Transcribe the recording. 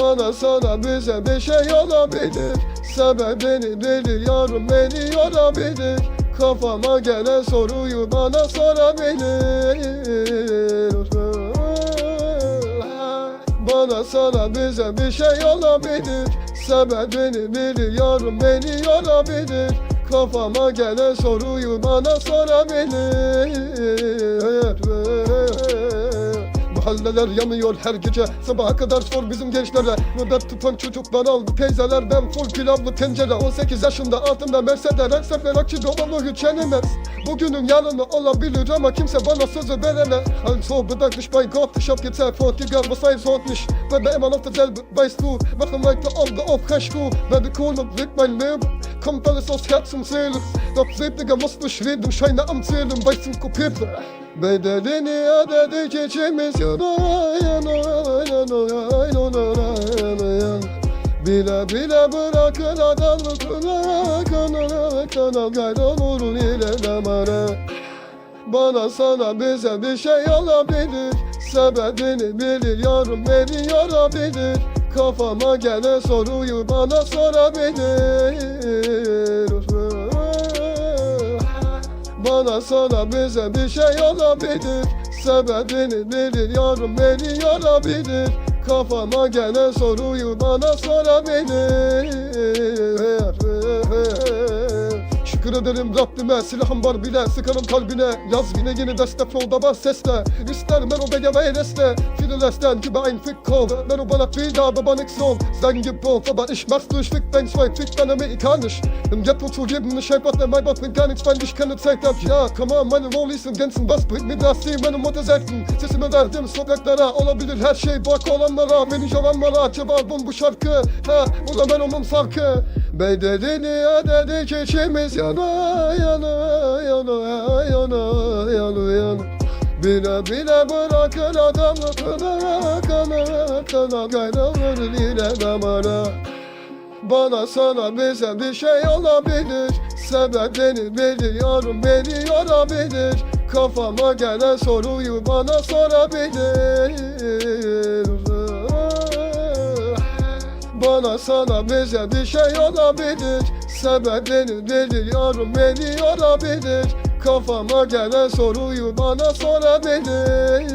Bana sana bize bir şey olabilir. Sebebini biliyorum beni yorabilir. Kafama gelen soruyu bana sorabilir sana bize bir şey olabilir. Sebebini biliyorum beni yorabilir. Kafama gelen soruyu bana sorabilir Mahalleler yanıyor her gece. Sabaha kadar sor bizim gençlere. Nöbet tutan çocuklar aldı teyzeler Ben full pilavlı tencere 18 yaşında altımda Mercedes sefer akçı dolabı hiç yenemez Bugünün yarını olabilir ama kimse bana sözü veremez. Also bedank mich bei Gott Ich hab Erfolg, egal was sein sollte nicht wir immer noch dasselbe, weißt du Machen weiter Auge auf, recht du Werde Kohle, lebt mein Leben Kommt alles aus Herz und Seele Doch seht, Digga, musst nicht reden Scheine am Zählen, weißen Kopierte Bedelini ödedik içimiz yana yana yana yana yana yana. Bile bile bırakın adamlıkına kanala kanal kaydolur ile damara. Bana sana bize bir şey olabilir Sebebini biliyorum beni yorabilir Kafama gelen soruyu bana sorabilir. Bana sana bize bir şey olabilir. Sebebini biliyorum beni yorabilir. Kafama gelen soruyu bana sorabilir ederim Rabbime silahım var bile sıkarım kalbine. Yaz yine yeni beste flow'da bas sesle. İster ben o begeme eylesle Filesten gibi ein Fick kov Wenn du bana aber nix so Sagen gibt auf, aber ich mach's durch Fick dein zwei Fick dann amerikanisch Im Ghetto zu geben, ne Scheibat, der Maibach bringt gar nichts, weil ich keine Zeit hab Ja, come on, meine Rollies und Gänzen Was bringt mir das, die meine Mutter Sesime verdim sokaklara Olabilir her şey bak olanlara. Beni yalanlara acaba bu şarkı. Ha, bu da ben sarkı Bedelini ödedik içimiz yana yana yana yana yana yana? Bile bile bırakın adamlıkına kana kana kaynanır ile damara. Bana sana bize bir şey olabilir Sebebini biliyorum beni yorabilir. Kafama gelen soruyu bana sorabilir sana bize bir şey olabilir. Sebebini biliyorum beni yorabilir. Kafama gelen soruyu bana sorabilir